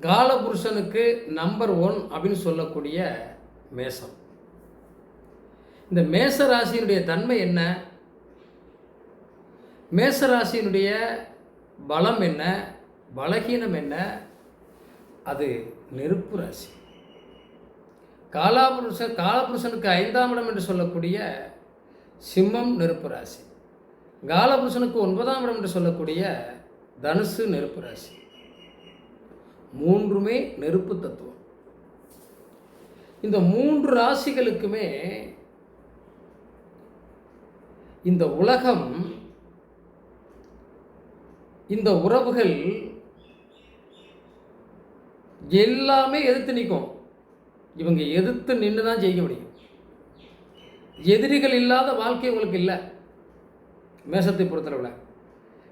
காலபுருஷனுக்கு number one அப்படின்னு சொல்லக்கூடிய மேசம் இந்த மேச ராசியினுடைய தன்மை என்ன? மேச ராசியினுடைய பலம் என்ன? பலகீனம் என்ன? அது நெருப்பு ராசி. காலாபுருஷன் காலபுருஷனுக்கு ஐந்தாம் இடம் என்று சொல்லக்கூடிய சிம்மம் நெருப்பு ராசி. காலபுருஷனுக்கு ஒன்பதாம் இடம் என்று சொல்லக்கூடிய தனுசு நெருப்பு ராசி. மூன்றுமே நெருப்பு தத்துவம். இந்த மூன்று ராசிகளுக்குமே இந்த உலகம் இந்த உறவுகள் எல்லாமே எதிர்த்து நிற்கும். இவங்க எதிர்த்து நின்று தான் ஜெயிக்க முடியும். எதிரிகள் இல்லாத வாழ்க்கை உங்களுக்கு இல்லை. மேசத்தை பொறுத்தளவில்.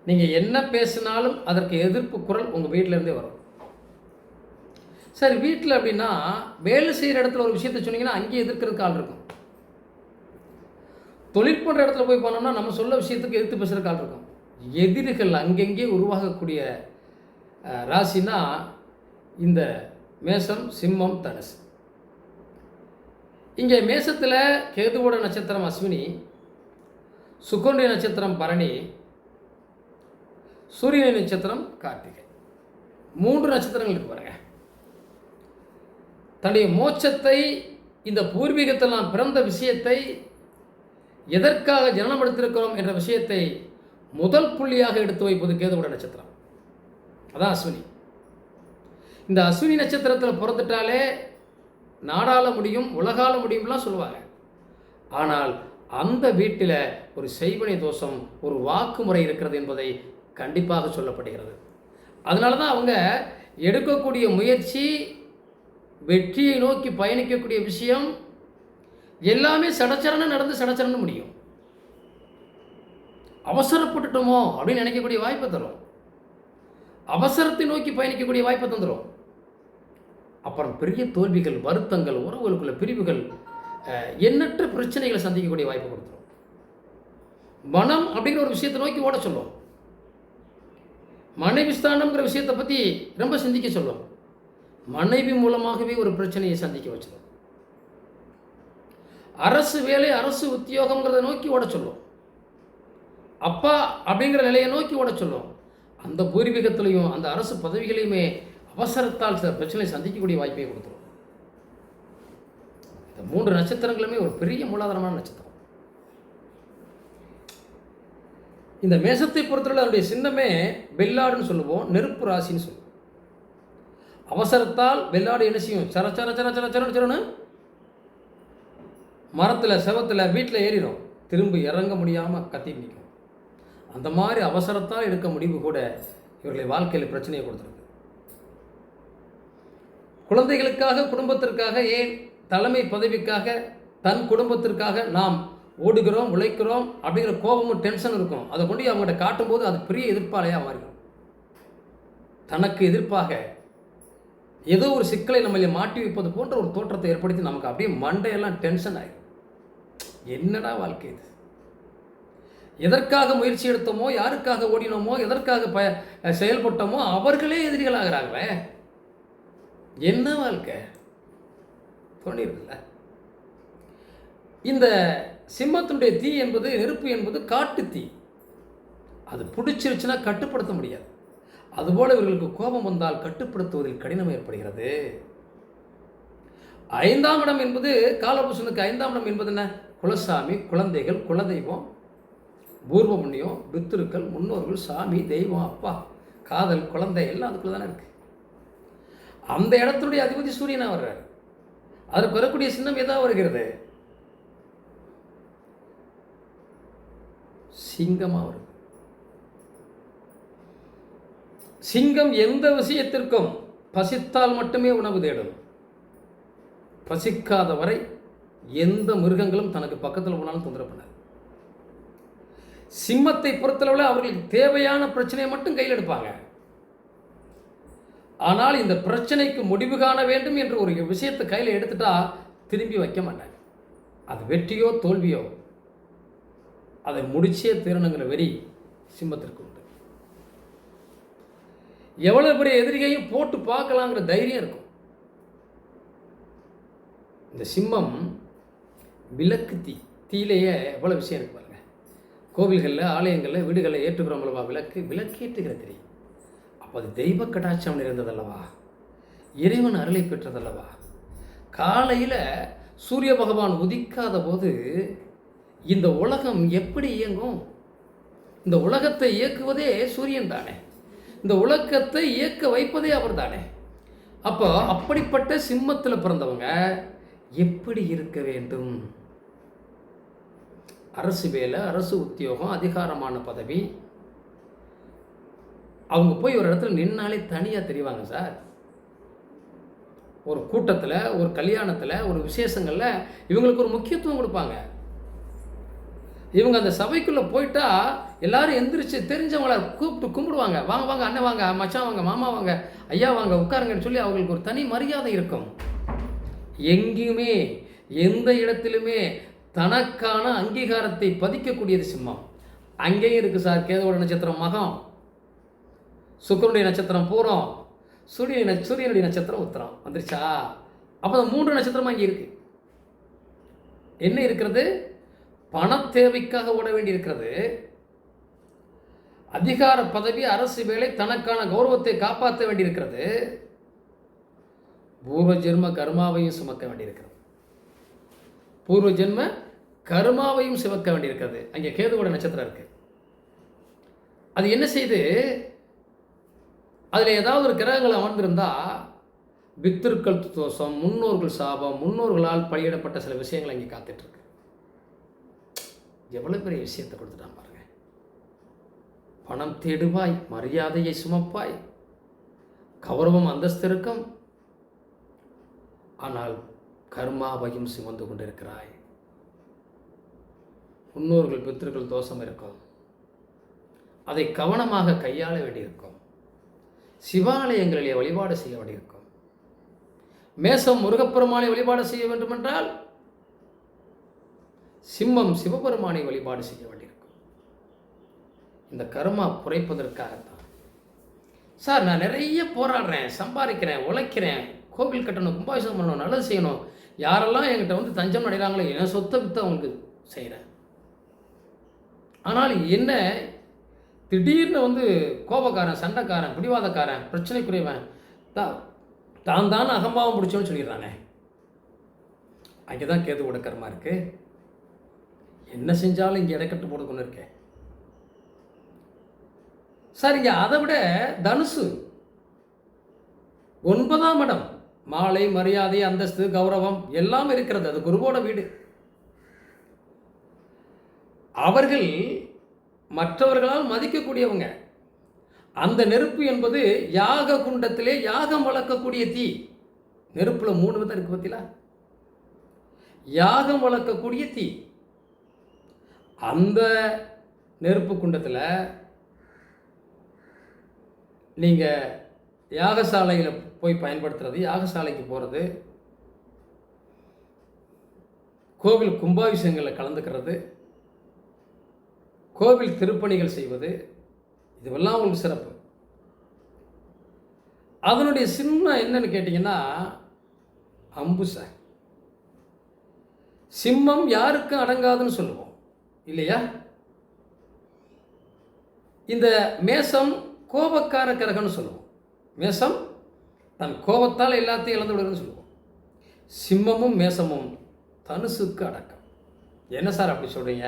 நீங்கள் என்ன பேசினாலும் அதற்கு எதிர்ப்பு குரல் உங்கள் வீட்டிலேருந்தே வரும். சார் வீட்டில் அப்படின்னா வேலை செய்கிற இடத்துல ஒரு விஷயத்த சொன்னீங்கன்னா அங்கேயே எதிர்க்கிறதுக்கு ஆள் இருக்கும். தொழில் பண்ணுற இடத்துல போய் போனோம்னா நம்ம சொல்ல விஷயத்துக்கு எதிர்த்து பேசுகிறதுக்கு ஆள் இருக்கும். எதிரிகள் அங்கங்கே உருவாகக்கூடிய ராசினா இந்த மேசம் சிம்மம் தனுசு. இங்கே மேசத்தில் கேதுவோட நட்சத்திரம் அஸ்வினி சுக்கோண்டிய நட்சத்திரம் பரணி சூரிய நட்சத்திரம் கார்த்திகை. மூன்று நட்சத்திரங்கள் இருக்கு தன்னுடைய மோட்சத்தை இந்த பூர்வீகத்தில் நாம் பிறந்த விஷயத்தை எதற்காக ஜனனம் எடுத்திருக்கிறோம் என்ற விஷயத்தை முதல் புள்ளியாக எடுத்து வைப்பது கேதுவோட நட்சத்திரம். அதான் அஸ்வினி. இந்த அஸ்வினி நட்சத்திரத்தில் பிறந்துட்டாலே நாடாள முடியும் உலகால முடியும்லாம் சொல்லுவாங்க. ஆனால் அந்த வீட்டில் ஒரு செய்வனை தோஷம் ஒரு வாக்குமுறை இருக்கிறது என்பதை கண்டிப்பாக சொல்லப்படுகிறது. அதனால தான் அவங்க எடுக்கக்கூடிய முயற்சி வெற்றியை நோக்கி பயணிக்கக்கூடிய விஷயம் எல்லாமே சடச்சரன்னு நடந்து சடச்சரன்னு முடியும். அவசரப்பட்டுட்டோமோ அப்படின்னு நினைக்கக்கூடிய வாய்ப்பை தரும். அவசரத்தை நோக்கி பயணிக்கக்கூடிய வாய்ப்பை தந்துடும் அப்புறம் பெரிய தோல்விகள் வருத்தங்கள் உறவுகளுக்குள்ள பிரிவுகள் எண்ணற்ற பிரச்சனைகளை சந்திக்கக்கூடிய வாய்ப்பு கொடுத்துரும். மனம் அப்படிங்கிற ஒரு விஷயத்தை நோக்கி ஓட சொல்லும். மனைவி ஸ்தானம்ங்கிற விஷயத்தை பற்றி ரொம்ப சிந்திக்க சொல்லும். மனைவி மூலமாகவே ஒரு பிரச்சனையை சந்திக்க வச்சது அரசு வேலை அரசு உத்தியோகங்கிறத நோக்கி ஓட சொல்லும். அப்பா அப்படிங்கிற நிலையை நோக்கி ஓட சொல்லும். அந்த பூர்வீகத்திலையும் அந்த அரசு பதவிகளையுமே அவசரத்தால் சில பிரச்சனை சந்திக்கக்கூடிய வாய்ப்பை கொடுத்துரும். இந்த மூன்று நட்சத்திரங்களுமே ஒரு பெரிய மூலாதாரமான நட்சத்திரம். இந்த மேசத்தை பொறுத்தவரை அதனுடைய சின்னமே பெல்லாடுன்னு சொல்லுவோம் நெருப்பு ராசின்னு சொல்லுவோம். அவசரத்தால் வெள்ளாடு என்ன செய்யும்? சர சர சர சர சரன்னு சரன்னு. மரத்தில் செவத்தில் வீட்டில் ஏறிடும் திரும்ப இறங்க முடியாமல் கத்தி நிற்கும். அந்த மாதிரி அவசரத்தால் எடுக்க முடிவு கூட இவர்களை வாழ்க்கையில் பிரச்சனையை கொடுத்துருக்கு. குழந்தைகளுக்காக குடும்பத்திற்காக ஏன் தலைமை பதவிக்காக தன் குடும்பத்திற்காக நாம் ஓடுகிறோம் உழைக்கிறோம் அப்படிங்கிற கோபமும் டென்ஷன் இருக்கும். அதை கொண்டு அவங்கள்ட்ட காட்டும்போது அது பெரிய எதிர்ப்பாளையாக மாறிடும். தனக்கு எதிர்ப்பாக ஏதோ ஒரு சிக்கலை நம்மளை மாட்டி வைப்பது போன்ற ஒரு தோற்றத்தை ஏற்படுத்தி நமக்கு அப்படியே மண்டையெல்லாம் டென்ஷன் ஆகி. என்னடா வாழ்க்கை இது? எதற்காக முயற்சி எடுத்தோமோ யாருக்காக ஓடினோமோ எதற்காக ப செயல்பட்டோமோ அவர்களே எதிரிகளாகிறாங்களே என்ன வாழ்க்கை? தோணிருக்குல்ல. இந்த சிம்மத்தினுடைய தீ என்பது நெருப்பு என்பது காட்டு தீ. அது பிடிச்சிருச்சுன்னா கட்டுப்படுத்த முடியாது. அதுபோல இவர்களுக்கு கோபம் வந்தால் கட்டுப்படுத்துவதில் கடினம் ஏற்படுகிறது. ஐந்தாம் இடம் என்பது காலபூஷனுக்கு ஐந்தாம் இடம் என்பது என்ன? குலசாமி குழந்தைகள் குலதெய்வம் பூர்வ புண்ணியம் பித்திருக்கள் முன்னோர்கள் சாமி தெய்வம் அப்பா காதல் குழந்தை எல்லாம் அதுக்குள்ளே தானே இருக்குது அந்த இடத்துடைய அதிபதி சூரியனா வர்றார். அதற்கு வரக்கூடிய சின்னம் எதாக வருகிறது? சிங்கமாக வருது. சிங்கம் எந்த விஷயத்திற்கும் பசித்தால் மட்டுமே உணவு தேடும். பசிக்காத வரை எந்த மிருகங்களும் தனக்கு பக்கத்தில் போனாலும் தொந்தரவு பண்ணாது. சிம்மத்தை பொறுத்தளவில் அவர்களுக்கு தேவையான பிரச்சனையை மட்டும் கையில் எடுப்பாங்க. ஆனால் இந்த பிரச்சனைக்கு முடிவு காண வேண்டும் என்று ஒரு விஷயத்தை கையில் எடுத்துட்டா திரும்பி வைக்க மாட்டாங்க. அது வெற்றியோ தோல்வியோ. அதை முடிச்சே தீரணுங்கிற வெறி சிம்மத்திற்கு உண்டு. எவ்வளோ பெரிய எதிரிகையும் போட்டு பார்க்கலாங்கிற தைரியம் இருக்கும். இந்த சிம்மம் விளக்கு தீ தீயிலேயே எவ்வளோ விஷயம் இருக்கு பாருங்கள் கோவில்களில் ஆலயங்களில் வீடுகளில் ஏற்றுக்கிறோம் அல்லவா விளக்கு? விளக்கேற்றுகிற திரி. அப்போ அது தெய்வ கடாட்சம் இருந்ததல்லவா இறைவன் அருளை பெற்றதல்லவா? காலையில் சூரிய பகவான் உதிக்காத போது இந்த உலகம் எப்படி இயங்கும்? இந்த உலகத்தை இயக்குவதே சூரியன் தானே. இந்த உலகத்தை இயக்க வைப்பதே அவர் தானே அப்போ அப்படிப்பட்ட சிம்மத்தில் பிறந்தவங்க எப்படி இருக்க வேண்டும்? அரசு வேலை அரசு உத்தியோகம் அதிகாரமான பதவி. அவங்க போய் ஒரு இடத்துல நின்னாலே தனியாக தெரிவாங்க சார். ஒரு கூட்டத்தில் ஒரு கல்யாணத்தில் ஒரு விசேஷங்களில் இவங்களுக்கு ஒரு முக்கியத்துவம் கொடுப்பாங்க. இவங்க அந்த சபைக்குள்ளே போயிட்டா எல்லாரும் எந்திரிச்சு தெரிஞ்சவங்கள கூப்பிட்டு கும்பிடுவாங்க. வாங்க வாங்க அண்ணன் வாங்க மச்சான் வாங்க மாமா வாங்க ஐயா வாங்க உட்காருங்கன்னு சொல்லி அவங்களுக்கு ஒரு தனி மரியாதை இருக்கும். எங்கேயுமே எந்த இடத்திலுமே தனக்கான அங்கீகாரத்தை பதிக்கக்கூடியது சிம்மம். அங்கேயும் இருக்குது சார் கேதவோட நட்சத்திரம் மகம். சுக்கரனுடைய நட்சத்திரம் பூரம். சூரிய சூரியனுடைய நட்சத்திரம் உத்தரம். வந்துருச்சா? அப்போ மூன்று நட்சத்திரமாக இங்கே இருக்கு. என்ன இருக்கிறது? பண தேவைக்காக ஓட வேண்டியிருக்கிறது. அதிகார பதவி அரசு வேலை தனக்கான கௌரவத்தை காப்பாற்ற வேண்டியிருக்கிறது. பூர்வ ஜென்ம கர்மாவையும் சுமக்க வேண்டியிருக்கிறது. பூர்வ ஜென்ம கர்மாவையும் சுமக்க வேண்டியிருக்கிறது. அங்கே கேதுவோட நட்சத்திரம் இருக்கு. அது என்ன செய்து அதில் ஏதாவது ஒரு கிரகங்கள் அமர்ந்திருந்தா பித்திருக்கள் தோஷம் முன்னோர்கள் சாபம் முன்னோர்களால் பலியிடப்பட்ட சில விஷயங்கள் அங்கே காத்துட்ருக்கு எவ்வளோ பெரிய விஷயத்தை கொடுத்துட்டான் பாருங்க. பணம் தேடுவாய் மரியாதையை சுமப்பாய். கௌரவம் அந்தஸ்து இருக்கும் ஆனால் கர்மாவையும் சுமந்து கொண்டிருக்கிறாய். முன்னோர்கள் பித்திருக்கள் தோஷம் இருக்கும். அதை கவனமாக கையாள வேண்டியிருக்கும். சிவாலயங்களிலே வழிபாடு செய்ய வேண்டியிருக்கும். மேசம் முருகப்பெருமானை வழிபாடு செய்ய வேண்டுமென்றால் சிம்மம் சிவபெருமானை வழிபாடு செய்ய வேண்டியிருக்கும். இந்த கர்மா குறைப்பதற்காகத்தான். சார் நான் நிறைய போராடுறேன் சம்பாதிக்கிறேன் உழைக்கிறேன் கோவில் கட்டணும் கும்பாபிஷேகம் பண்ணணும் நல்லது செய்யணும். யாரெல்லாம் என்கிட்ட வந்து தஞ்சம் அடைகிறாங்களோ என் சொத்தை வித்து அவங்களுக்கு செய்கிறேன் ஆனால் என்ன திடீர்னு வந்து கோபக்காரன் சண்டைக்காரன் பிடிவாதக்காரன் பிரச்சனைக்குரியவன் தான் தான் தான் அகம்பாவம் பிடிச்சோன்னு சொல்லிடுறானே. அங்கே தான் கேது உடக்கரமாக இருக்குது என்ன செஞ்சாலும் இங்கே இடைக்கட்டு போட்டு கொண்டு இருக்கேன். சார் இங்கே அதை விட தனுசு. ஒன்பதாம் இடம். மாலை மரியாதை அந்தஸ்து கௌரவம் எல்லாம் இருக்கிறது. அது குருவோட வீடு. அவர்கள் மற்றவர்களால் மதிக்கக்கூடியவங்க. அந்த நெருப்பு என்பது யாக குண்டத்திலே யாகம் வளர்க்கக்கூடிய தீ. நெருப்பில் மூணு விதம் இருக்கு பார்த்தீங்களா யாகம் வளர்க்கக்கூடிய தீ. அந்த நெருப்பு குண்டத்தில் நீங்கள் யாகசாலையில் போய் பயன்படுத்துறது யாகசாலைக்கு போகிறது கோவில் கும்பாபிஷேகங்களில் கலந்துக்கிறது கோவில் திருப்பணிகள் செய்வது இதுவெல்லாம் உங்களுக்கு சிறப்பு. அதனுடைய சின்ன என்னன்னு கேட்டிங்கன்னா அம்பு சார் சிம்மம் யாருக்கும் அடங்காதுன்னு சொல்லுவோம் இல்லையா? இந்த மேசம் கோபக்கார கிரகம்னு சொல்லுவோம். மேசம் தன் கோபத்தால் எல்லாத்தையும் இழந்து விடுறதுன்னு சொல்லுவோம். சிம்மமும் மேசமும் தனுசுக்கு அடக்கம். என்ன சார் அப்படி சொல்கிறீங்க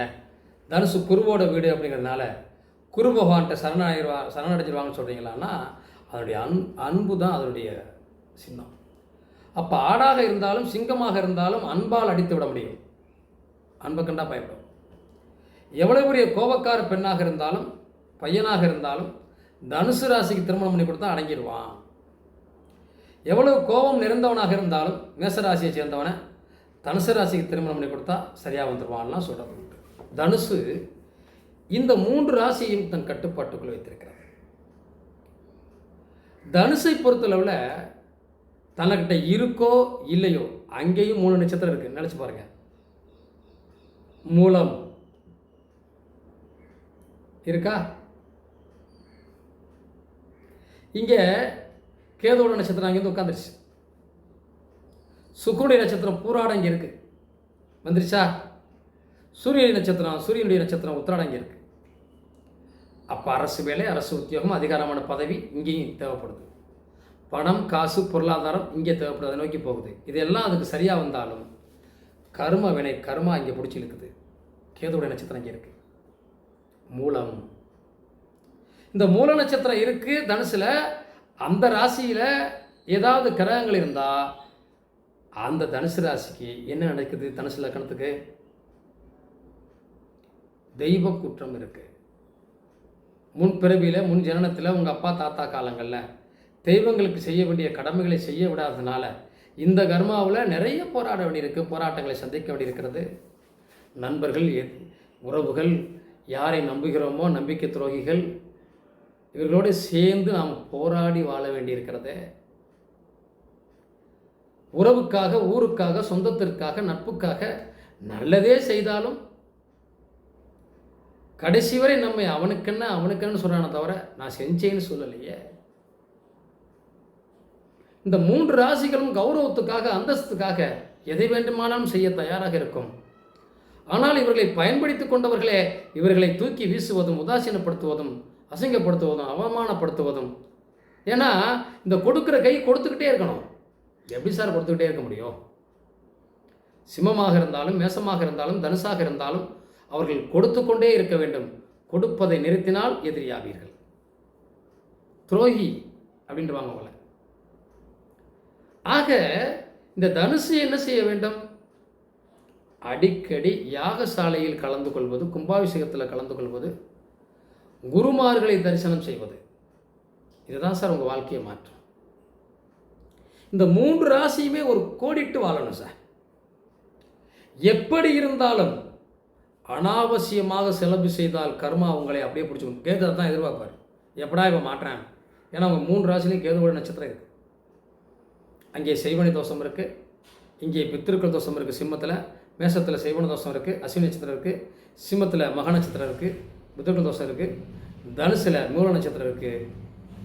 தனுசு குருவோட வீடு அப்படிங்கிறதுனால குரு பகவான்கிட்ட சரணாயிருவா சரணடைஞ்சிருவாங்கன்னு சொல்கிறீங்களான்னா அதனுடைய அன் அன்பு தான் அதனுடைய சின்னம். அப்போ ஆடாக இருந்தாலும் சிங்கமாக இருந்தாலும் அன்பால் அடித்து விட முடியும். அன்பை கண்டா பயப்படும். எவ்வளவு பெரிய கோபக்கார பெண்ணாக இருந்தாலும் பையனாக இருந்தாலும் தனுசு ராசிக்கு திருமணம் பண்ணி கொடுத்தா அடங்கிடுவான். எவ்வளவு கோபம் நிறைந்தவனாக இருந்தாலும் மேசராசியை சேர்ந்தவனை தனுசு ராசிக்கு திருமணம் பண்ணி கொடுத்தா சரியாக வந்துடுவான்லாம் சொல்கிறது உண்டு. தனுசு இந்த மூன்று ராசியையும் தன் கட்டுப்பாட்டுக்குள் வைத்திருக்கிறார். தனுசை பொறுத்தளவில் தனக்கிட்ட இருக்கோ இல்லையோ அங்கேயும் மூணு நட்சத்திரம் இருக்குது நினச்சி பாருங்க. மூலம் இருக்கா? இங்கே கேதோட நட்சத்திரம் அங்கேருந்து உட்காந்துருச்சு சுக்குனுடைய நட்சத்திரம் பூராடம் இங்கே இருக்குது வந்துருச்சா? சூரியனுடைய நட்சத்திரம் சூரியனுடைய நட்சத்திரம் உத்திராடம் இங்கே இருக்குது அப்போ அரசு வேலை அரசு உத்தியோகம் அதிகாரமான பதவி இங்கேயும் தேவைப்படுது. பணம் காசு பொருளாதாரம் இங்கே தேவைப்படுது அதை நோக்கி போகுது. இதெல்லாம் அதுக்கு சரியாக வந்தாலும் கர்ம வினை கர்மா இங்கே பிடிச்சி இருக்குது கேதுவுடைய நட்சத்திரம் இங்கே இருக்குது மூலம் இந்த மூல நட்சத்திரம் இருக்குது தனுசில் அந்த ராசியில் ஏதாவது கிரகங்கள் இருந்தால் அந்த தனுசு ராசிக்கு என்ன நடக்குது தனுசு லக்கணத்துக்கு? தெய்வ குற்றம் இருக்குது முன் பிறவியில் முன் ஜனனத்தில் உங்கள் அப்பா தாத்தா காலங்களில் தெய்வங்களுக்கு செய்ய வேண்டிய கடமைகளை செய்ய விடாததுனால இந்த கர்மாவில் நிறைய போராட வேண்டியிருக்கு போராட்டங்களை சந்திக்க வேண்டியிருக்கிறது. நண்பர்கள் உறவுகள் யாரை நம்புகிறோமோ நம்பிக்கை துரோகிகள் இவர்களோடு சேர்ந்து நாம் போராடி வாழ வேண்டியிருக்கிறது. உறவுக்காக ஊருக்காக சொந்தத்திற்காக நட்புக்காக நல்லதே செய்தாலும் கடைசி வரை நம்மை அவனுக்கென்ன அவனுக்கென்னு சொல்கிறானே தவிர நான் செஞ்சேன்னு சொல்லலையே. இந்த மூன்று ராசிகளும் கௌரவத்துக்காக அந்தஸ்துக்காக எதை வேண்டுமானாலும் செய்ய தயாராக இருக்கும். ஆனால் இவர்களை பயன்படுத்தி கொண்டவர்களே இவர்களை தூக்கி வீசுவதும் உதாசீனப்படுத்துவதும் அசிங்கப்படுத்துவதும் அவமானப்படுத்துவதும். ஏன்னா இந்த கொடுக்குற கை கொடுத்துக்கிட்டே இருக்கணும். எப்படி சார் கொடுத்துக்கிட்டே இருக்க முடியும்? சிம்மமாக இருந்தாலும் மேசமாக இருந்தாலும் தனுசாக இருந்தாலும் அவர்கள் கொடுத்து கொண்டே இருக்க வேண்டும். கொடுப்பதை நிறுத்தினால் எதிரியாவீர்கள். துரோகி அப்படின்றவாங்க அவங்கள. ஆக இந்த தனுசு என்ன செய்ய வேண்டும்? அடிக்கடி யாகசாலையில் கலந்து கொள்வது கும்பாபிஷேகத்தில் கலந்து கொள்வது குருமார்களை தரிசனம் செய்வது. இதுதான் சார் உங்கள் வாழ்க்கையை மாற்றும். இந்த மூன்று ராசியுமே ஒரு கோடிட்டு வாழணும் சார். எப்படி இருந்தாலும் அனாவசியமாக செலவு செய்தால் கர்மா உங்களை அப்படியே பிடிச்சிக்கணும் கேது தான் எதிர்பார்ப்பார். எப்படா இப்போ மாற்றேன்? ஏன்னா அவங்க மூணு ராசிலையும் கேதுவோட நட்சத்திரம் இருக்குது அங்கே செய்வனி தோஷம் இருக்குது இங்கே பித்திருக்கள் தோஷம் இருக்குது சிம்மத்தில். மேசத்தில் செய்வன தோஷம் இருக்குது அஸ்வினி நட்சத்திரம் இருக்குது சிம்மத்தில் மக நட்சத்திரம் இருக்குது பித்திருக்கள் தோஷம் இருக்குது தனுசில் மூல நட்சத்திரம் இருக்குது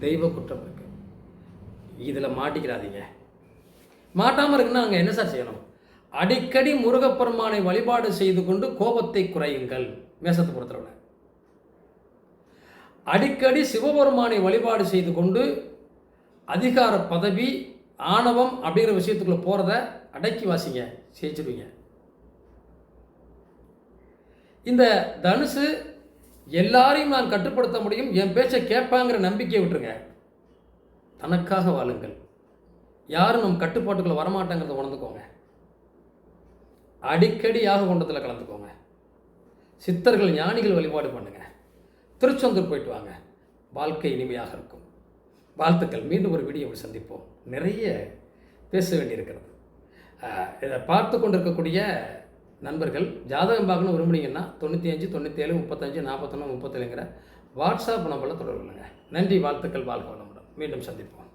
தெய்வ குற்றம் இருக்குது இதில் மாட்டிக்கிறாதீங்க. மாட்டாமல் இருக்குன்னா நாங்கள் என்ன சார் செய்யணும்? அடிக்கடி முருகப்பெருமானை வழிபாடு செய்து கொண்டு கோபத்தை குறையுங்கள். மேசத்தை பொறுத்தளவில் அடிக்கடி சிவபெருமானை வழிபாடு செய்து கொண்டு அதிகார பதவி ஆணவம் அப்படிங்கிற விஷயத்துக்குள்ளே போகிறத அடக்கி வாசிங்க. ஜெயிச்சிருவீங்க. இந்த தனுசு எல்லாரையும் நான் கட்டுப்படுத்த முடியும். என் பேச்சை கேட்பாங்கிற நம்பிக்கையை விட்டுருங்க. தனக்காக வாழுங்கள். யாரும் நம் கட்டுப்பாட்டுக்குள்ளே வரமாட்டாங்கிறத உணர்ந்துக்கோங்க. அடிக்கடி யாக கலந்துக்கோங்க. சித்தர்கள் ஞானிகள் வழிபாடு பண்ணுங்க. திருச்செந்தூர் போயிட்டு வாங்க. வாழ்க்கை இனிமையாக இருக்கும். வாழ்த்துக்கள். மீண்டும் ஒரு வீடியோவில் சந்திப்போம். நிறைய பேச வேண்டியிருக்கிறது. இதை பார்த்து கொண்டிருக்கக்கூடிய நண்பர்கள் ஜாதகம் பார்க்கணும் விரும்புனீங்கன்னா தொண்ணூற்றி அஞ்சு தொண்ணூற்றி ஏழு முப்பத்தஞ்சு நாற்பத்தொன்று முப்பத்தேழுங்கிற வாட்ஸ்அப் நம்பரில் தொடர்பு கொள்ளுங்கள் நன்றி வாழ்த்துக்கள் வாழ்க வளமுடன். மீண்டும் சந்திப்போம்.